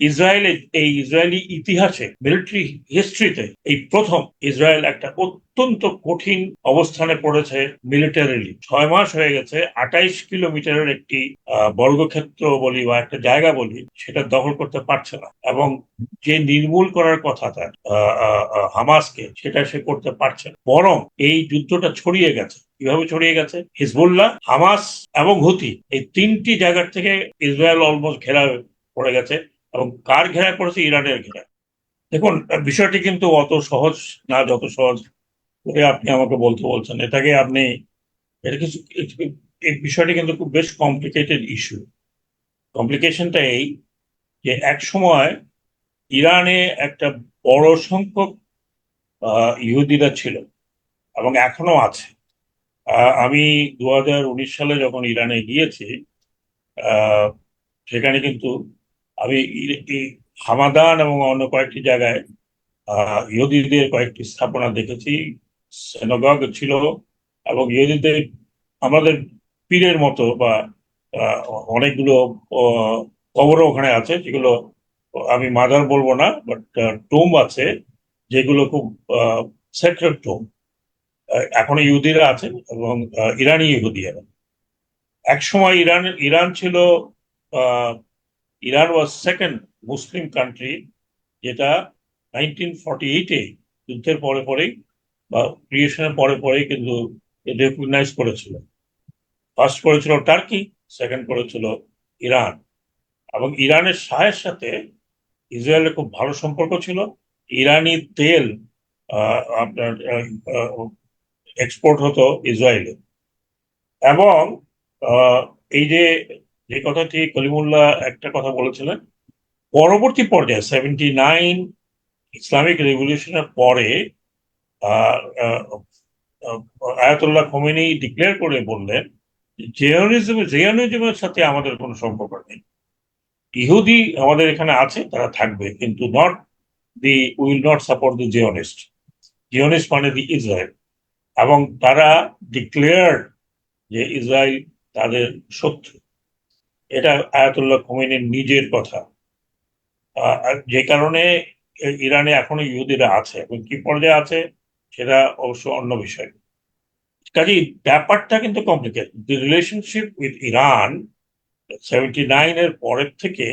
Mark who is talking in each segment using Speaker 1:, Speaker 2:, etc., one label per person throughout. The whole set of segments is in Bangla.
Speaker 1: ইসরায়েলের এই ইসরায়েলি ইতিহাসে মিলিটারি হিস্ট্রিতে এই প্রথম ইসরায়েল একটা অত্যন্ত কঠিন অবস্থানে পড়েছে মিলিটারিলি ছয় মাস হয়ে গেছে, আটাইশ কিলোমিটারের একটি বর্গক্ষেত্র বলি বা একটা জায়গা বলি, সেটা দখল করতে পারছে না। এবং যে নির্মূল করার কথা তার হামাসকে, সেটা সে করতে পারছে না। বরং এই যুদ্ধটা ছড়িয়ে গেছে। কীভাবে ছড়িয়ে গেছে? হিজবুল্লাহ, হামাস এবং হুতি, এই তিনটি জায়গার থেকে ইসরায়েল অলমোস্ট ঘেরা পড়ে গেছে। এবং কার ঘেরায় পড়েছে ইরানের ঘেরায় দেখুন, বিষয়টি কিন্তু অত সহজ না, যত সহজ করে আপনি আমাকে বলতে বলছেন। এটাকে আপনি এটা কিছু এই বিষয়টি কিন্তু খুব বেশ কমপ্লিকেটেড ইস্যু কমপ্লিকেশনটা এই যে এক সময় ইরানে একটা বড় সংখ্যক ইহুদিরা ছিল এবং এখনও আছে। আমি দু হাজার উনিশ সালে যখন ইরানে গিয়েছি সেখানে কিন্তু আমি হামাদান এবং অন্য কয়েকটি জায়গায় ইহুদিদের কয়েকটি স্থাপনা দেখেছি সেনগগ ছিল এবং ইহুদিদের আমাদের পীরের মতো বা অনেকগুলো কবরও ওখানে আছে যেগুলো আমি মাদার বলব না বাট টোম আছে যেগুলো খুব সেক্রেট টোম এখনও ইহুদিরা আছে এবং ইরানি ইহুদিরা এক সময় ইরান ইরান ছিল Iran was second Muslim country যেটা নাইনটিন ফর্টি এইটে যুদ্ধের পরে পরেই বা ক্রিয়েশনের পরে পরেই কিন্তু রেকগনাইজ করেছিল। ফার্স্ট করেছিল টার্কি সেকেন্ড করেছিল ইরান এবং ইরানের শাহের সাথে ইসরায়েলের খুব ভালো সম্পর্ক ছিল। ইরানি তেল আপনার এক্সপোর্ট হতো ইসরায়েলে এবং এই যে যে কথাটি কলিমুল্লাহ একটা কথা বলেছিলেন। পরবর্তী পর্যায়ে সেভেন্টি নাইন ইসলামিক রেভলিউশনের পরে আয়াতুল্লাহ খোমেনি ডিক্লেয়ার করে বললেন জিওনিজম জিওনিজমের সাথে আমাদের কোনো সম্পর্ক নেই। ইহুদি আমাদের এখানে আছে, তারা থাকবে, কিন্তু not the will not support the Zionist Zionist মানে দি ইসরায়েল এবং তারা ডিক্লেয়ার যে ইসরায়েল তাদের শত্রু। এটা আয়াতুল্লাহ খোমেনির নিজের কথা। যে কারণে ইরানে এখনও ইহুদিরা আছে এবং কি পর্যায়ে আছে সেটা অবশ্য অন্য বিষয়। কাজেই ব্যাপারটা কিন্তু complicate the relationship with Iran seventy nine এর পরের থেকে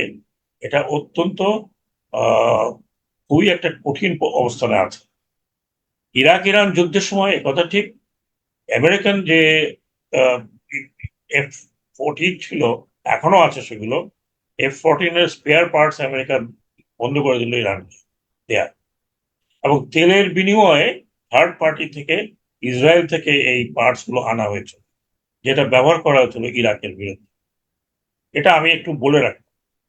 Speaker 1: এটা অত্যন্ত খুবই একটা কঠিন অবস্থানে আছে। ইরাক ইরান যুদ্ধের সময় কথা ঠিক। আমেরিকান যে এফ ফোরটিন ছিল এখনও আছে সেগুলো। এফ ফোরটিন এর স্পেয়ার পার্টস আমেরিকা বন্ধ করে দিল ইরানকে দেয়া এবং তেলের বিনিময়ে থার্ড পার্টি থেকে ইসরায়েল থেকে এই পার্টসগুলো আনা হয়েছে, যেটা ব্যবহার করা হয়েছিল ইরাকের বিরুদ্ধে। এটা আমি একটু বলে রাখি।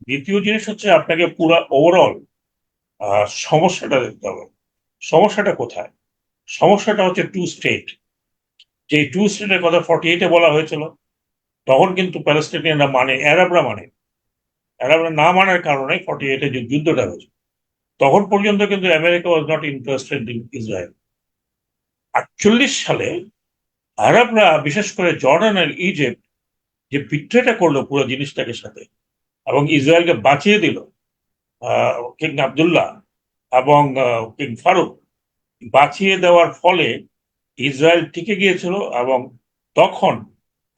Speaker 1: দ্বিতীয় জিনিস হচ্ছে আপনাকে পুরো ওভারঅল সমস্যাটা দেখতে হবে। সমস্যাটা কোথায়? সমস্যাটা হচ্ছে টু স্টেট যে টু স্টেটের কথা ফর্টি এইটে বলা হয়েছিল তখন কিন্তু প্যালেস্টিনিয়ানরা মানে অ্যারাবরা মানে। অ্যারাবরা না মানার কারণে ফর্টি এইটে যে যুদ্ধটা হয়েছে, তখন পর্যন্ত কিন্তু America was not interested in Israel আটচল্লিশ সালে আরবরা, বিশেষ করে জর্ডান ইজিপ্ট, যে বিট্রেটা করল পুরো জিনিসটাকে সাথে, এবং ইসরায়েলকে বাঁচিয়ে দিল কিং আবদুল্লাহ এবং কিং ফারুক, বাঁচিয়ে দেওয়ার ফলে ইসরায়েল টিকে গিয়েছিল এবং তখন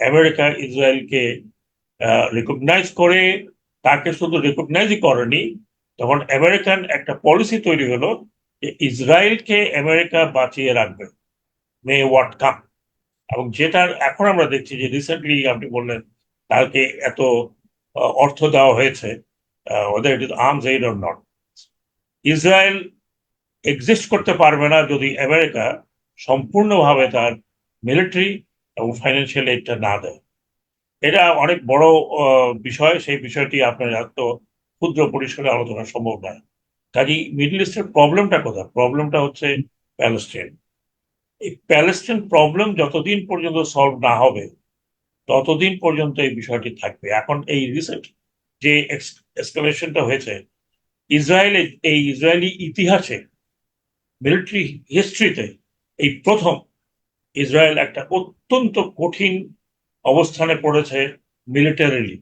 Speaker 1: আমেরিকা, ইসরায়েলকে রেকগনাইজ করে, তাকে শুধু রেকগনাইজই করেনি, তখন আমেরিকান একটা পলিসি তৈরি হলো যে ইসরায়েলকে আমেরিকা বাঁচিয়ে রাখবে, মে হোয়াট কাম এবং যেটার এখন আমরা দেখছি যে রিসেন্টলি আপনি বললেন তাকে এত অর্থ দেওয়া হয়েছে ওদের it is arms aid or not Israel exist করতে পারবে না যদি আমেরিকা সম্পূর্ণভাবে তার মিলিটারি এবং ফাইন্যান্সিয়াল এইডটা না দেয়। এটা অনেক বড় বিষয়। সেই বিষয়টি আপনার এত ক্ষুদ্র পরিসরে আলোচনা সম্ভব নয়। কাজী মিডল ইস্টের প্রবলেমটা কোথায়? প্রবলেমটা হচ্ছে প্যালেস্টাইন এই প্যালেস্টাইন প্রবলেম যতদিন পর্যন্ত সলভ না হবে, ততদিন পর্যন্ত এই বিষয়টি থাকবে। এখন এই রিসেন্ট যে এসকালেশনটা হয়েছে, ইসরায়েলে, এই ইসরায়েলি ইতিহাসে মিলিটারি হিস্ট্রিতে এই প্রথম ইসরায়েল একটা অত্যন্ত কঠিন অবস্থানে পড়েছে মিলিটারিলি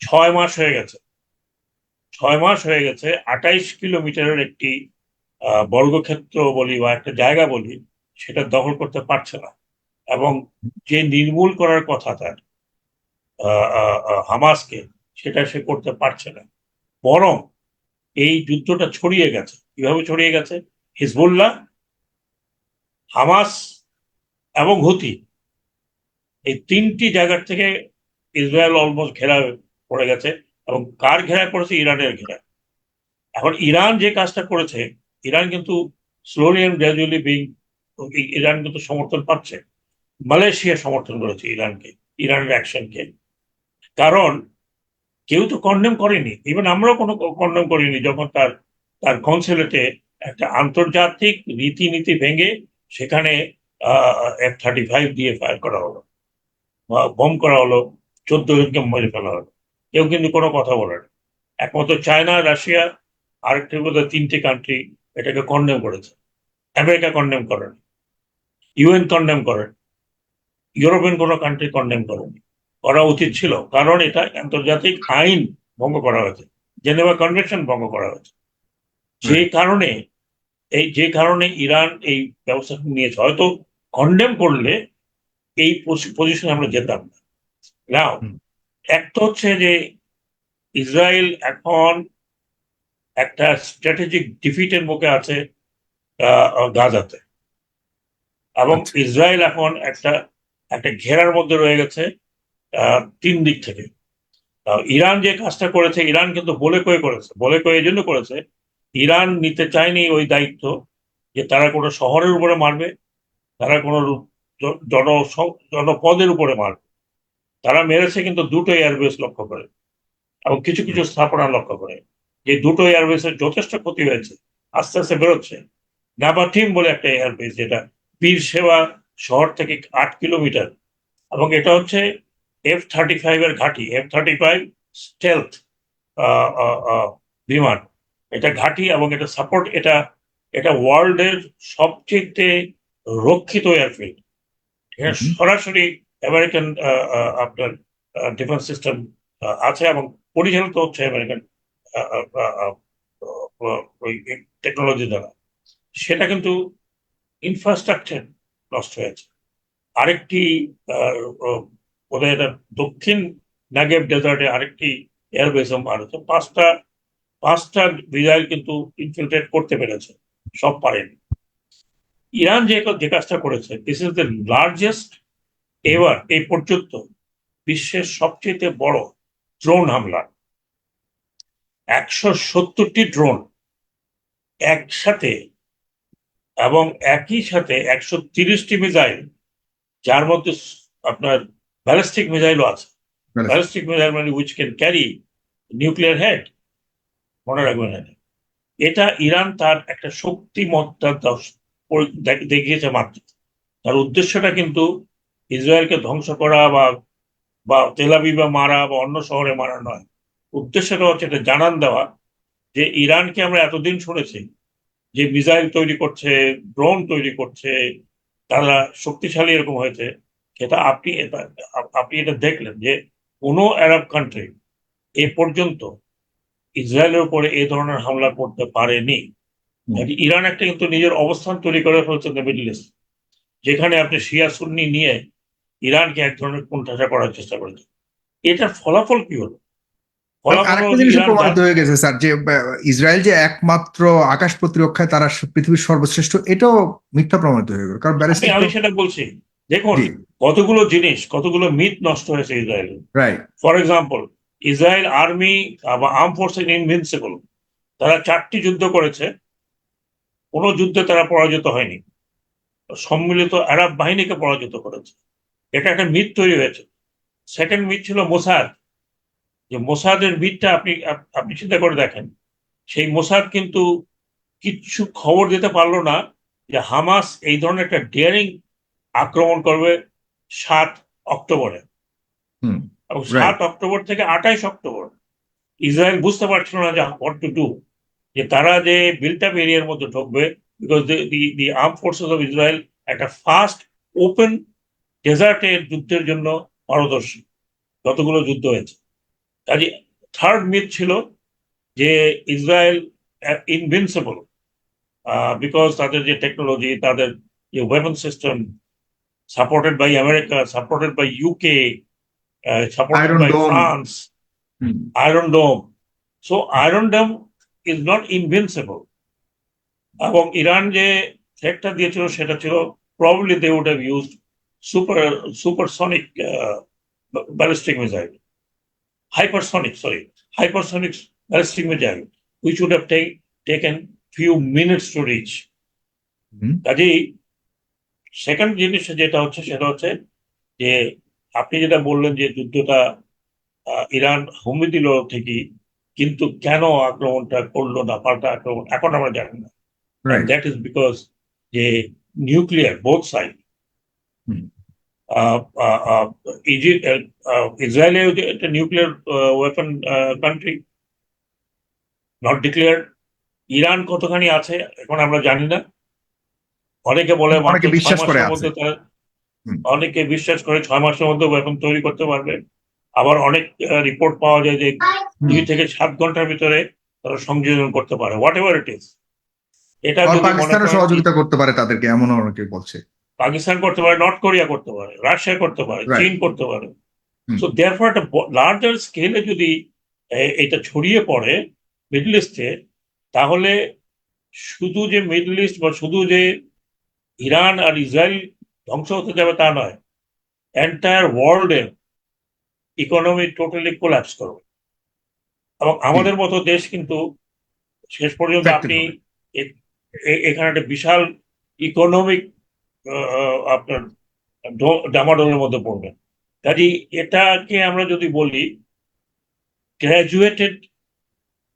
Speaker 1: ছয় মাস হয়ে গেছে। ছয় মাস হয়ে গেছে, আঠাইশ কিলোমিটারের একটি বর্গক্ষেত্র বলি বা একটা জায়গা বলি, সেটা দখল করতে পারছে না। এবং যে নির্মূল করার কথা তার হামাসকে, সেটা সে করতে পারছে না। বরং এই যুদ্ধটা ছড়িয়ে গেছে। কীভাবে ছড়িয়ে গেছে? হিজবুল্লাহ হামাস এবং হুতি এই তিনটি জায়গার থেকে ইসরায়েল অলমোস্ট ঘেরা পড়ে গেছে এবং কার ঘেরা করেছে? ইরানের ঘেরা। এখন ইরান যে কাজটা করেছে, ইরান কিন্তু slowly and gradually being Iran কিন্তু সমর্থন পাচ্ছে। মালয়েশিয়া সমর্থন করেছে ইরানকে, ইরানের অ্যাকশনকে কারণ কেউ তো কন্ডেম করেনি। ইভেন আমরাও কোনো কন্ডেম করিনি যখন তার তার কনসুলেটে একটা আন্তর্জাতিক রীতিনীতি ভেঙে সেখানে এফ থার্টি ফাইভ দিয়ে ফায়ার করা হলো। বম করা হলো চোদ্দ জনকে মেরে ফেলা হলো। কেউ কিন্তু কোনো কথা বলে না। একমাত্র চায়না রাশিয়া আরেকটি বোধহয় তিনটি কান্ট্রি এটাকে কন্ডেম করেছে। আমেরিকা কন্ডেম করেনি ইউএন কন্ডেম করেন ইউরোপিয়ান কোনো কান্ট্রি কন্ডেম করেনি করা উচিত ছিল। কারণ এটা আন্তর্জাতিক আইন ভঙ্গ করা হয়েছে। জেনেভা কনভেনশন ভঙ্গ করা হয়েছে। যে কারণে এই যে কারণে ইরান এই ব্যবস্থা নিয়েছে হয়তো কন্ডেম করলে এই পজিশনে আমরা যেতাম না নাও। এক তো হচ্ছে যে ইসরায়েল এখন একটা স্ট্র্যাটেজিক ডিফিটের মুখে আছে আহ, গাজাতে এবং
Speaker 2: আচ্ছা।
Speaker 1: ইসরায়েল এখন একটা একটা ঘেরার মধ্যে রয়ে গেছে আহ, তিন দিক থেকে ইরান যে কাজটা করেছে ইরান কিন্তু বলে কয়ে করেছে বলে কয়ে এই জন্য করেছে ইরান নিতে চায়নি ওই দায়িত্ব যে তারা কোনো শহরের উপরে মারবে, তারা কোনো জন জনপদের উপরে মারবে। তারা মেরেছে কিন্তু দুটো এয়ারবেস লক্ষ্য করে এবং কিছু কিছু স্থাপনা লক্ষ্য করে। যে দুটো এয়ারবেসের যথেষ্ট ক্ষতি হয়েছে, আস্তে আস্তে বেরোচ্ছে। নাবাটিম বলে একটা এয়ারবেস যেটা বীর সেবা শহর থেকে আট কিলোমিটার এবং এটা হচ্ছে এফ থার্টি ফাইভ এর ঘাঁটি এফ থার্টি ফাইভ স্টেলথ বিমান। এটা ঘাঁটি এবং এটা সাপোর্ট এটা এটা ওয়ার্ল্ডের সবচেয়ে রক্ষিত এয়ারফিল্ড এখানে সরাসরি আমেরিকান আপনার ডিফেন্স সিস্টেম আছে এবং পরিচালিত হচ্ছে আমেরিকান ওই টেকনোলজি দ্বারা। সেটা কিন্তু ইনফ্রাস্ট্রাকচার নষ্ট হয়েছে। আরেকটি ওদের এটা দক্ষিণ নাগেব ডেজার্টে আরেকটি এয়ারবেস মারছে পাঁচটা পাঁচটা মিসাইল কিন্তু ইনফিল্ট্রেট করতে পেরেছে সব পারেনি। ইরান যে যে কাজটা করেছে দিস ইজ দ্য লার্জেস্ট এবার এই পর্যন্ত বিশ্বের সবচেয়ে বড় ড্রোন হামলা। একশো সত্তরটি ড্রোন একসাথে এবং একই সাথে একশো তিরিশটি মিসাইল যার মধ্যে আপনার ব্যালিস্টিক মিসাইলও আছে। ব্যালিস্টিক মিসাইল মানে which can carry nuclear head মনে রাখবেন এটা এটা ইরান তার একটা শক্তিমত্তা দেখিয়েছে মাত্র। তার উদ্দেশ্যটা কিন্তু ইসরায়েলকে ধ্বংস করা বা বা তেলাবিবা মারা বা অন্য শহরে মারা নয়। উদ্দেশ্যটা হচ্ছে এটা জানান দেওয়া যে ইরানকে আমরা এতদিন শুনেছি যে মিসাইল তৈরি করছে, ড্রোন তৈরি করছে, তারা শক্তিশালী এরকম হয়েছে। সেটা আপনি আপনি এটা দেখলেন যে কোনো আরব কান্ট্রি এ পর্যন্ত ইসরায়েলের উপরে এই ধরনের হামলা করতে পারেনি। ইরান একটা কিন্তু নিজের অবস্থান তৈরি করে ফেলছে মিডল ইস্ট যেখানে আপনি শিয়া সুন্নি নিয়ে ইরানকে এক ধরনের কোণঠাসা করার চেষ্টা করেছে এটার ফলাফল কি হলো?
Speaker 2: হয়ে গেছে স্যার যে ইসরায়েল যে একমাত্র আকাশ প্রতিরক্ষায় তারা পৃথিবীর সর্বশ্রেষ্ঠ এটাও মিথ্যা প্রমাণিত হয়ে গেল। কারণ
Speaker 1: আমি সেটা বলছি। দেখুন কতগুলো জিনিস কতগুলো মিথ নষ্ট হয়েছে ইসরায়েলে।
Speaker 2: Right
Speaker 1: for example Israel army বা আর্ম ফোর্স ইনভিনসিবল, তারা চারটি যুদ্ধ করেছে। কোনো যুদ্ধে তারা পরাজিত হয়নি। সম্মিলিত আরব বাহিনীকে পরাজিত করেছে। এটা একটা মিথ তৈরি হয়েছে। সেকেন্ড মিথ ছিল মোসাদ। যে মোসাদের মিথটা আপনি আপনি চিন্তা করে দেখেন। সেই মোসাদ কিন্তু কিচ্ছু খবর দিতে পারল না যে হামাস এই ধরনের একটা ডিয়ারিং আক্রমণ করবে সাত অক্টোবরে। এবং সাত অক্টোবর থেকে আঠাইশ অক্টোবর। ইসরায়েল বুঝতে পারছিল না যে হোয়াট টু ডু যে তারা যে বিল্ট আপ এরিয়ার মধ্যে ঢুকবে because the arm forces of Israel একটা ফাস্ট ওপেন ডেজার্টের যুদ্ধের জন্য পারদর্শী। যতগুলো যুদ্ধ হয়েছে। কাজে থার্ড মিথ ছিল যে ইসরায়েল ইনভিনসিবল বিকজ তাদের যে টেকনোলজি তাদের যে weapon system supported by America supported by UK supported
Speaker 2: Iron
Speaker 1: by
Speaker 2: Dome.
Speaker 1: France
Speaker 2: hmm,
Speaker 1: Iron Dome. So Iron Dome is not invincible. এবং ইরান যে থ্রেটটা দিয়েছিল সেটা ছিল probably they would have used super supersonic ballistic missile hypersonic sorry hypersonic ballistic missile which would have take, taken few minutes to reach
Speaker 2: hmm,
Speaker 1: কাজেই সেকেন্ড জিনিস যেটা হচ্ছে সেটা হচ্ছে যে আপনি যেটা বললেন যে যুদ্ধটা ইরান হুমকি দিল ঠিকই কিন্তু কেন আক্রমণটা করল না পাল্টা আক্রমণ এখন আমরা জানি না। দ্যাট ইজ বিকজ যে নিউক্লিয়ার বোথ সাইড
Speaker 2: হুম।
Speaker 1: ইসরায়েলের একটা nuclear weapon country not declare Iran কতখানি আছে এখন আমরা জানি না। অনেকে বলে
Speaker 2: বিশ্বাস করে
Speaker 1: অনেকে বিশ্বাস করে ছয় মাসের মধ্যে ওয়েপন তৈরি করতে পারবে। আবার অনেক রিপোর্ট পাওয়া যায় যে দুই থেকে সাত ঘণ্টার ভিতরে তারা সংযোজন করতে পারে। হোয়াট এভার ইট ইজ এটা
Speaker 2: পাকিস্তানও সহযোগিতা করতে পারে তাদেরকে এমনও অনেকে বলছে।
Speaker 1: পাকিস্তান করতে পারে নর্থ কোরিয়া করতে পারে রাশিয়া করতে পারে চীন করতে পারে। সো দেয়ারফর একটা লার্জার স্কেলে যদি এটা ছড়িয়ে পড়ে মিডল ইস্টে তাহলে শুধু যে মিডল ইস্ট বা শুধু যে ইরান আর ইসরায়েল ধ্বংস হতে যাবে তা নয়। এন্টায়ার ওয়ার্ল্ডে ইকোনমি টোটালি কোল্যাপস করবে। এবং আমাদের মতো দেশ কিন্তু শেষ পর্যন্ত আপনি এখানে একটা বিশাল ইকোনমিক আপনার ডামাডোলের মধ্যে পড়বেন। কাজে এটাকে আমরা যদি বলি গ্র্যাজুয়েটেড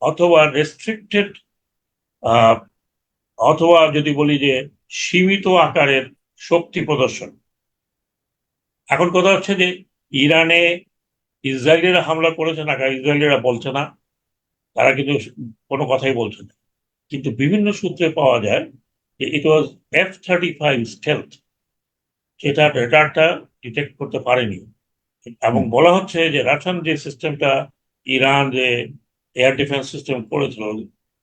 Speaker 1: অথবা রেস্ট্রিক্টেড অথবা যদি বলি যে সীমিত আকারের শক্তি প্রদর্শন। এখন কথা হচ্ছে যে ইরানে ইসরায়েলিরা হামলা করেছে না ইসরায়েলিরা বলছে না। তারা কিন্তু কোনো কথাই বলছে না। কিন্তু বিভিন্ন সূত্রে পাওয়া যায় যে it was F thirty five stealth সেটা রেডারটা ডিটেক্ট করতে পারেনি। এবং বলা হচ্ছে যে রাশিয়ান যে সিস্টেমটা ইরান যে এয়ার ডিফেন্স সিস্টেম করেছিল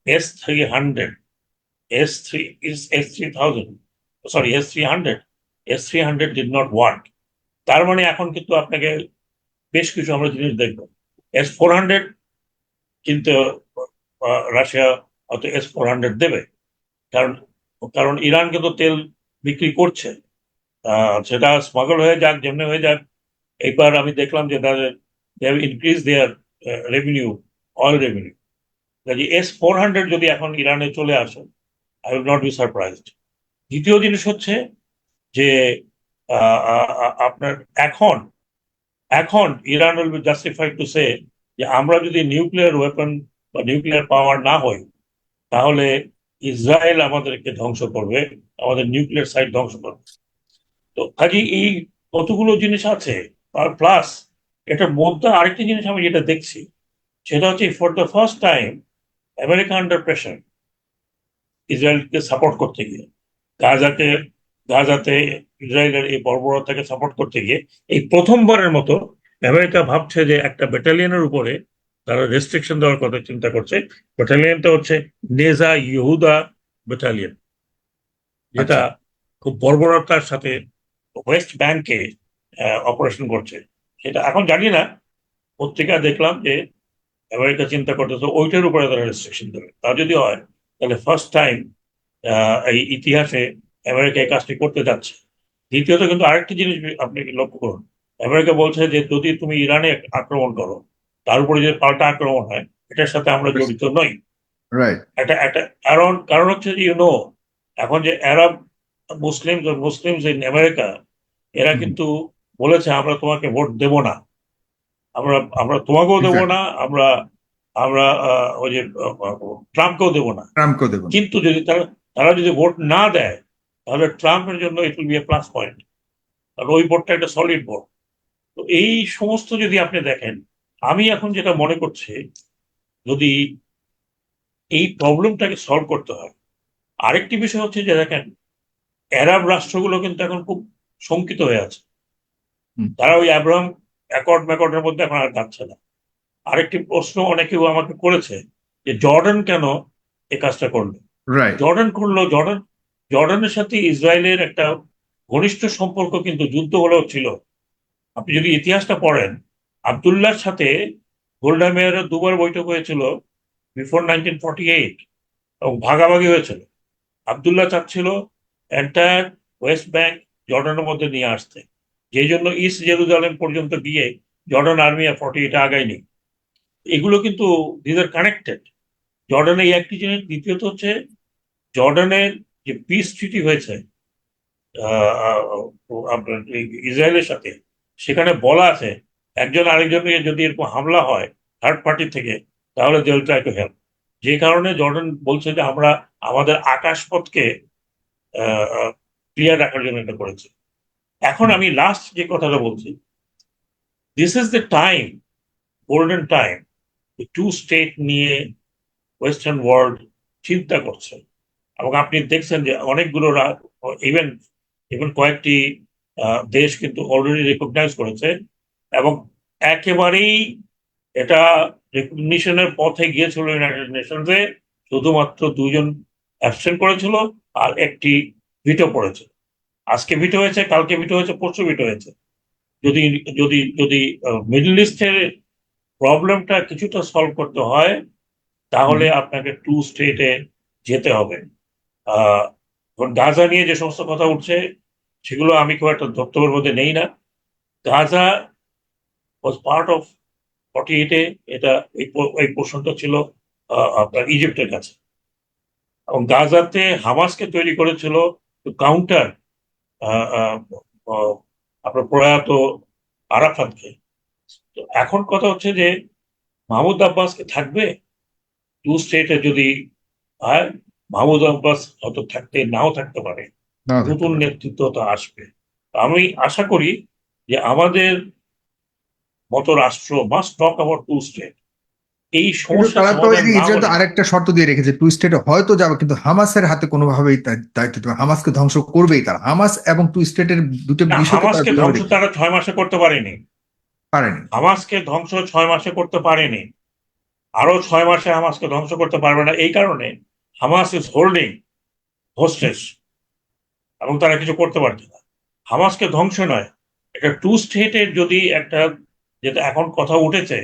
Speaker 1: S three hundred S three S three thousand sorry S three hundred S three hundred did not work তার মানে এখন কিন্তু আপনাকে বেশ কিছু আমরা জিনিস দেখব। এস ফোর হান্ড্রেড কিন্তু রাশিয়া হয়তো এস ফোর হান্ড্রেড দেবে। কারণ কারণ ইরান কিন্তু তেল বিক্রি করছে। সেটা স্মাগল হয়ে যাক, যেমনি হয়ে যাক। এইবার আমি দেখলাম যে তাদের increase their revenue oil revenue S four hundred যদি এখন ইরানে চলে আসে I will not be surprised দ্বিতীয় জিনিস হচ্ছে যে আপনার এখন এখন Iran will be justified to say যে আমরা যদি নিউক্লিয়ার ওয়েপন বা নিউক্লিয়ার পাওয়ার না হই, তাহলে ইসরায়েল আমাদেরকে ধ্বংস করবে, আমাদের নিউক্লিয়ার সাইট ধ্বংস করবে। তো কাজে এই কতগুলো জিনিস আছে, আর প্লাস এটার মধ্যে আরেকটি জিনিস আমি যেটা দেখছি, সেটা হচ্ছে for the first time America under pressure ইসরায়েলকে সাপোর্ট করতে গিয়ে। গাজাকে গাজাতে ইসরায়েলের এই বর্বরতাকে সাপোর্ট করতে গিয়ে এই প্রথমবারের মতো আমেরিকা ভাবছে যে একটা ব্যাটালিয়নের উপরে তারা রেস্ট্রিকশন দেওয়ার কথা চিন্তা করছে। ব্যাটালিয়নটা হচ্ছে নেজা ইহুদা ব্যাটালিয়ন যেটা খুব বর্বরতার সাথে ওয়েস্ট ব্যাংকে অপারেশন করছে। সেটা এখন জানি না। পত্রিকা দেখলাম যে আমেরিকা চিন্তা করতেছে ওইটার উপরে তারা রেস্ট্রিকশন দেবে। তা যদি হয় তাহলে ফার্স্ট টাইম এই ইতিহাসে আমেরিকা এই কাজটি করতে যাচ্ছে। দ্বিতীয়ত কিন্তু আরেকটি জিনিস আপনি লক্ষ্য করুন। আমেরিকা বলছে যে যদি তুমি ইরানে আক্রমণ করো তার উপরে যে পাল্টা আক্রমণ হয় এটার সাথে আমরা জড়িত নই। একটা একটা কারণ কারণ হচ্ছে ইউ নো এখন যে আরব মুসলিম মুসলিম ইন আমেরিকা এরা কিন্তু বলেছে আমরা তোমাকে ভোট দেব না। আমরা আমরা তোমাকেও দেব না আমরা আমরা ওই যে ট্রাম্পকেও দেব না।
Speaker 2: ট্রাম্পকেও
Speaker 1: কিন্তু যদি তারা তারা যদি ভোট না দেয় তাহলে ট্রাম্পের জন্য it will be a plus point কারণ ওই ভোটটা একটা সলিড ভোট। তো এই সমস্ত যদি আপনি দেখেন আমি এখন যেটা মনে করছি যদি এই প্রবলেমটাকে সলভ করতে হয় আরেকটি বিষয় হচ্ছে যে দেখেন অ্যারাব রাষ্ট্রগুলো কিন্তু এখন খুব শঙ্কিত হয়ে আছে। তারা ওই অ্যাব্রাহাম অ্যাকর্ড ম্যাকর্ডের মধ্যে এখন আর যাচ্ছে না। আরেকটি প্রশ্ন অনেকেও আমাকে করেছে যে জর্ডান কেন এ কাজটা করল? জর্ডান করল, জর্ডান, জর্ডানের সাথে ইসরায়েলের একটা ঘনিষ্ঠ সম্পর্ক কিন্তু যুদ্ধ হলেও ছিল। আপনি যদি ইতিহাসটা পড়েন, আবদুল্লাহর সাথে গোল্ডা মেয়ারের দুবার বৈঠক হয়েছিল বিফোর নাইনটিন ফর্টি এইট, এবং ভাগাভাগি হয়েছিল। আবদুল্লাহ চাচ্ছিল এন্টায়ার ওয়েস্ট ব্যাংক জর্ডানের মধ্যে নিয়ে আসতে। যেই জন্য ইস্ট জেরুজালেম পর্যন্ত গিয়ে জর্ডান আর্মি আর ফর্টি এইটে আগায়নি। এগুলো কিন্তু দিজ আর কানেক্টেড জর্ডানে এই একটি জিনিস, দ্বিতীয়ত হচ্ছে জর্ডানের যে পিস ট্রিটি হয়েছে আপনার ইসরায়েলের সাথে, সেখানে বলা আছে, একজন আরেকজনকে যদি এরকম হামলা হয় থার্ড পার্টি থেকে, তাহলে দে ট্রাই টু হেল্প যে কারণে জর্ডান বলছে যে আমরা আমাদের আকাশপথকে ক্লিয়ার রাখার জন্য এটা করেছি। এখন আমি লাস্ট যে কথাটা বলছি this is the time golden time two state নিয়ে ওয়েস্টার্ন ওয়ার্ল্ড চিন্তা করছে এবং আপনি দেখছেন যে অনেকগুলো ইভেন ইভেন কয়েকটি দেশ কিন্তু অলরেডি রেকগনাইজ করেছে এবং একেবারেই এটা রেকগনিশনের পথে গিয়েছিল ইউনাইটেড নেশনসে শুধুমাত্র দুজন অ্যাবসেন্ট করেছিল আর একটি ভিটো পড়েছে আজকে ভিটো হয়েছে, কালকে ভিটো হয়েছে, পরশু ভিটো হয়েছে। যদি যদি যদি মিডল ইস্টের প্রবলেমটা কিছুটা সলভ করতে হয় তাহলে আপনাকে টু স্টেটে যেতে হবে। গাজা নিয়ে যে সমস্ত কথা উঠছে সেগুলো আমি খুব একটা দপ্তরের মধ্যে নেই না। Gaza was part of forty এইটে এটা এই পোর্শনটা ছিল আপনার ইজিপ্টের কাছে। এবং গাজাতে হামাসকে তৈরি করেছিল টু কাউন্টার আপনার প্রয়াত আরাফাতকে। তো এখন কথা হচ্ছে যে মাহমুদ আব্বাসকে থাকবে? টু স্টেটে যদি হয় মাহমুদ আব্বাস হয়তো থাকতে নাও থাকতে পারে। নতুন নেতৃত্ব তো আসবে। আমি আশা করি যে আমাদের মতো রাষ্ট্র must talk about two state এই সমস্যা
Speaker 2: তারা তো ইসরায়েল আরেকটা শর্ত দিয়ে রেখেছে টু স্টেটে হয়তো যাবে কিন্তু হামাসের হাতে কোনোভাবেই দায়িত্ব দেবে। হামাসকে ধ্বংস করবেই তারা। হামাস এবং টু স্টেটের দুটো
Speaker 1: হামাসকে ধ্বংস তারা ছয় মাসে করতে পারেনি।
Speaker 2: পারেনি।
Speaker 1: হামাসকে ধ্বংস ছয় মাসে করতে পারেনি। আরও ছয় মাসে হামাসকে ধ্বংস করতে পারবে না। এই কারণে হামাস ইজ হোল্ডিং হোস্টেস এবং তারা কিছু করতে পারছে না। হামাসকে ধ্বংস নয়, একটা টু স্টেটের যদি একটা যেটা এখন কথা উঠেছে,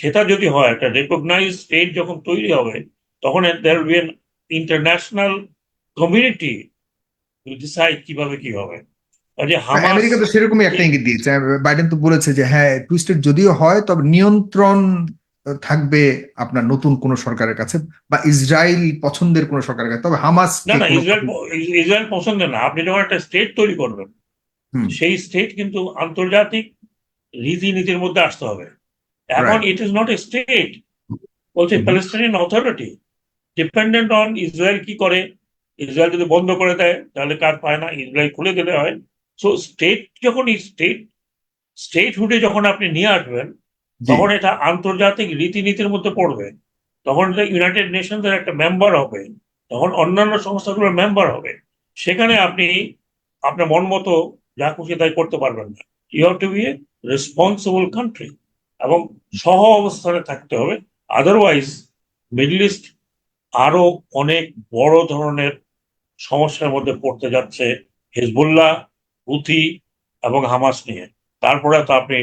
Speaker 1: সেটা যদি হয়, একটা রেকগনাইজ স্টেট যখন তৈরি হবে, তখন there be international community decide কীভাবে কি হবে। হামাস
Speaker 2: আমেরিকা তো সেরকমই একটা ইঙ্গিত দিয়েছে। বাইডেন তো বলেছে যে হ্যাঁ টু স্টেট যদিও হয়, তবে নিয়ন্ত্রণ থাকবে আপনার নতুন কোন সরকারের কাছে বা ইসরায়েল পছন্দের কোন সরকারের কাছে। তবে হামাস
Speaker 1: না না ইসরায়েল ইসরায়েল পছন্দ না। আপনি যখন একটা স্টেট তৈরি করবেন সেই স্টেট কিন্তু আন্তর্জাতিক রীতিনীতির মধ্যে আসতে হবে। এখন it is not a state বলছে
Speaker 2: হুম।
Speaker 1: Palestinian authority dependent on Israel কি করে? ইসরায়েল যদি বন্ধ করে দেয় তাহলে কাজ পায় না? ইসরায়েল খুলে দিলে হয়। সো স্টেট যখন স্টেট স্টেট হুডে যখন আপনি নিয়ে আসবেন তখন এটা আন্তর্জাতিক রীতিনীতির মধ্যে পড়বে। তখন এটা ইউনাইটেড নেশনসের একটা মেম্বার হবে, তখন অন্যান্য সংস্থাগুলোর মেম্বার হবে, সেখানে আপনি আপনার মন মতো যা খুশি তাই করতে পারবেন না। You have to be a responsible country এবং সহ অবস্থানে থাকতে হবে। আদারওয়াইজ মিডল ইস্ট আরও অনেক বড় ধরনের সমস্যার মধ্যে পড়তে যাচ্ছে হিজবুল্লাহ, হুথি এবং হামাস নিয়ে। তারপরে তো আপনি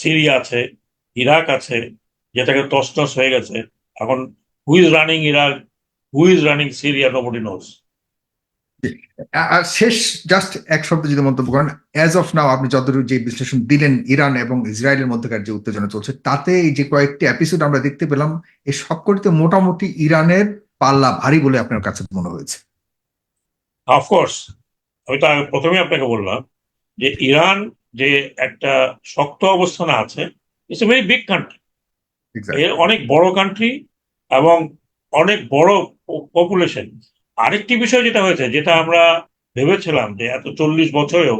Speaker 1: সিরিয়া আছে ইরাক আছে যেটাকে তসনস হয়ে গেছে এখন who is running Iraq who is running Syria nobody knows
Speaker 2: আর শেষ জাস্ট এক শব্দ যদি মন্তব্য করেন অ্যাজ অফ নাও আপনি যতটুকু যে বিশ্লেষণ দিলেন ইরান এবং ইসরায়েলের মধ্যকার যে উত্তেজনা চলছে তাতে এই যে কয়েকটি এপিসোড আমরা দেখতে পেলাম এই সবকটিতে মোটামুটি ইরানের পাল্লা ভারী বলে আপনার কাছে মনে হয়েছে।
Speaker 1: অফকোর্স আমি তো প্রথমে আপনাকে বললাম যে ইরান যে একটা শক্ত অবস্থানে আছে it's a very big country অনেক বড় কান্ট্রি এবং অনেক বড় পপুলেশন আরেকটি বিষয় যেটা হয়েছে যেটা আমরা ভেবেছিলাম যে এত চল্লিশ বছরেও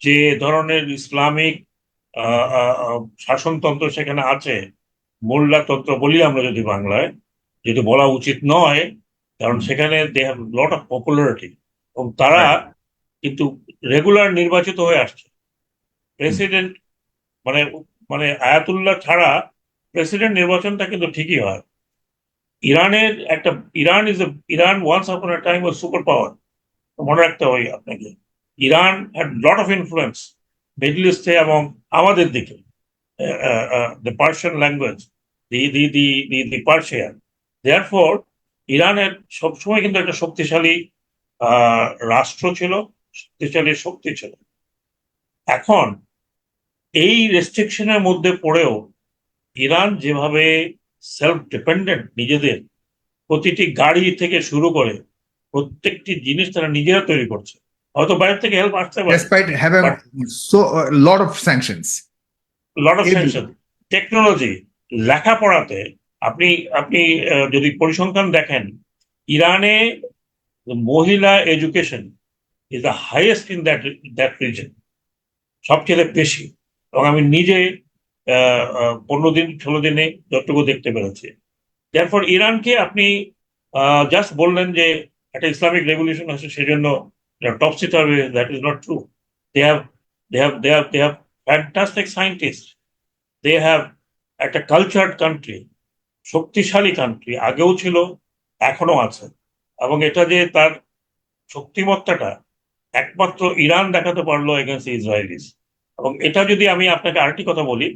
Speaker 1: যে ধরনের ইসলামিক শাসনতন্ত্র সেখানে আছে মোল্লাতন্ত্র বলি আমরা যদি বাংলায় যেটি বলা উচিত নয় কারণ সেখানে they have lot of popularity এবং তারা কিন্তু রেগুলার নির্বাচিত হয়ে আসছে। প্রেসিডেন্ট মানে মানে আয়াতুল্লাহ ছাড়া প্রেসিডেন্ট নির্বাচনটা কিন্তু ঠিকই হয়। ইরানের একটা, Iran is Iran once upon time was super power মনে রাখতে হবে আপনাকে। Iran had lot of influence middle ইস্টে এবং আমাদের দিকে। The Persian language the the the the the Persian therefore ইরানের সবসময় কিন্তু একটা শক্তিশালী রাষ্ট্র ছিল, শক্তিশালী শক্তি ছিল। এখন এই রেস্ট্রিকশনের মধ্যে পড়েও ইরান যেভাবে সেলফ ডিপেন্ডেন্ট নিজেদের প্রতিটি গাড়ি থেকে শুরু করে প্রত্যেকটি জিনিস তারা নিজেরা তৈরি করছে। হয়তো বাইরে থেকে হেল্প আসতে পারে।
Speaker 2: A lot of
Speaker 1: lot of সেনশন technology লেখাপড়াতে আপনি আপনি যদি পরিসংখ্যান দেখেন ইরানে মহিলা education is the highest in that that reason সবচেয়ে বেশি। এবং আমি নিজে পনেরো দিন, ষোলো দিনে যতটুকু দেখতে পেরেছি। তারপর ইরানকে আপনি জাস্ট বললেন যে একটা ইসলামিক রেভলিউশন হচ্ছে, সেজন্য টপ সিট হবে that is not true they have they have they have they have fantastic scientist they have একটা কালচার্ড কান্ট্রি শক্তিশালী কান্ট্রি আগেও ছিল এখনও আছে। এবং এটা যে তার শক্তিমত্তাটা, একমাত্র ইরান দেখাতে পারল এগেন্স্ট ইসরায়েলিস এবং এটা যদি আমি আপনাকে আরেকটি কথা বলি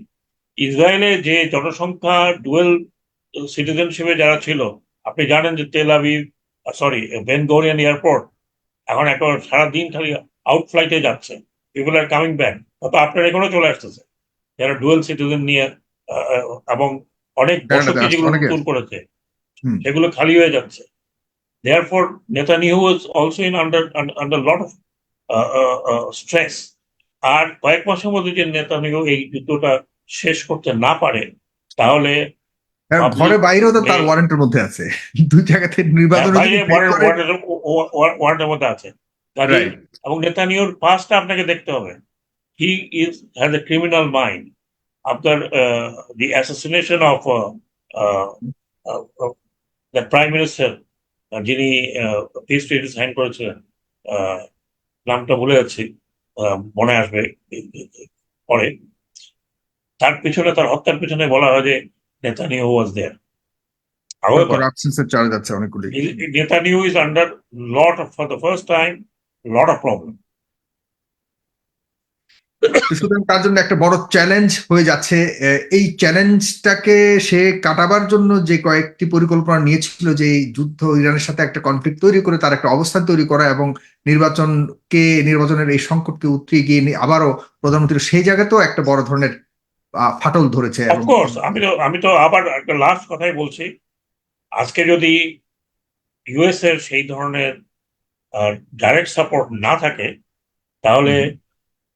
Speaker 1: ইসরায়েলে যে জনসংখ্যা ডুয়েল সিটিজেনশিপে যারা ছিল আপনি জানেন যে Tel Aviv sorry Ben Gurion airport এখন একটা সারাদিন খালি আউট ফ্লাইটে যাচ্ছে। পিপুল আর কামিং ব্যাক তত আপনার এখানেও চলে আসতেছে। যারা ডুয়েল সিটিজেন নিয়ে এবং অনেক বসতি যেগুলো নতুন করেছে সেগুলো খালি হয়ে যাচ্ছে। Therefore Netanyahu was also in under under lot of stress আর কয়েক মাসের মধ্যে যে নেতানিয়াহু এই যুদ্ধটা শেষ করতে না পারে তাহলে
Speaker 2: ঘরে বাইরেও তো তার ওয়ারেন্টের মধ্যে আছে। দুই জায়গাতে নির্বাচন
Speaker 1: ওয়ার্ডের মধ্যে আছে. এবং নেতানিয়াহুর পাসটা আপনাকে দেখতে হবে। He is has a criminal mind after the assassination of the prime minister যিনি পিস ট্রিটি সাইন করেছিলেন আহ, নামটা ভুলে যাচ্ছি। মনে আসবে পরে। তার পিছনে তার হত্যার পিছনে বলা হয় যে Netanyahu was there
Speaker 2: Netanyahu
Speaker 1: is under lot of for the first time lot of of,
Speaker 2: সুতরাং তার জন্য একটা বড় চ্যালেঞ্জ হয়ে যাচ্ছে। এই চ্যালেঞ্জটাকে সে কাটাবার জন্য যে কয়েকটি পরিকল্পনা নিয়েছিল যে যুদ্ধ ইরানের সাথে একটা কনফ্লিক্ট তৈরি করে তার একটা অবস্থান তৈরি করা এবং নির্বাচনকে নির্বাচনের এই সংকটকে উতরিয়ে গিয়ে আবারও প্রধানমন্ত্রী সেই জায়গাতেও একটা বড় ধরনের ফাটল ধরেছে
Speaker 1: আমি তো আমি তো আবার একটা লাস্ট কথাই বলছি। আজকে যদি ইউএস এর সেই ধরনের ডাইরেক্ট সাপোর্ট না থাকে তাহলে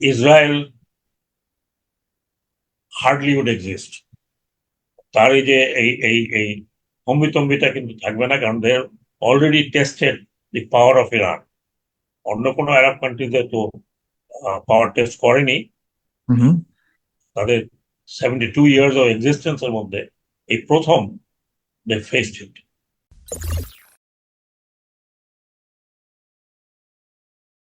Speaker 1: ইসরায়েল হার্ডলি উড এক্সিস্ট তার এই যে এই এই এই হম্বিতম্বিটা কিন্তু থাকবে না কারণ they already tested the power of Iran অন্য কোনো আরব কান্ট্রিতে তো পাওয়ার টেস্ট করেনি। তাদের সেভেন্টি টু ইয়ার্স অফ এক্সিস্টেন্সের মধ্যে এই প্রথম দে ফেসড ইট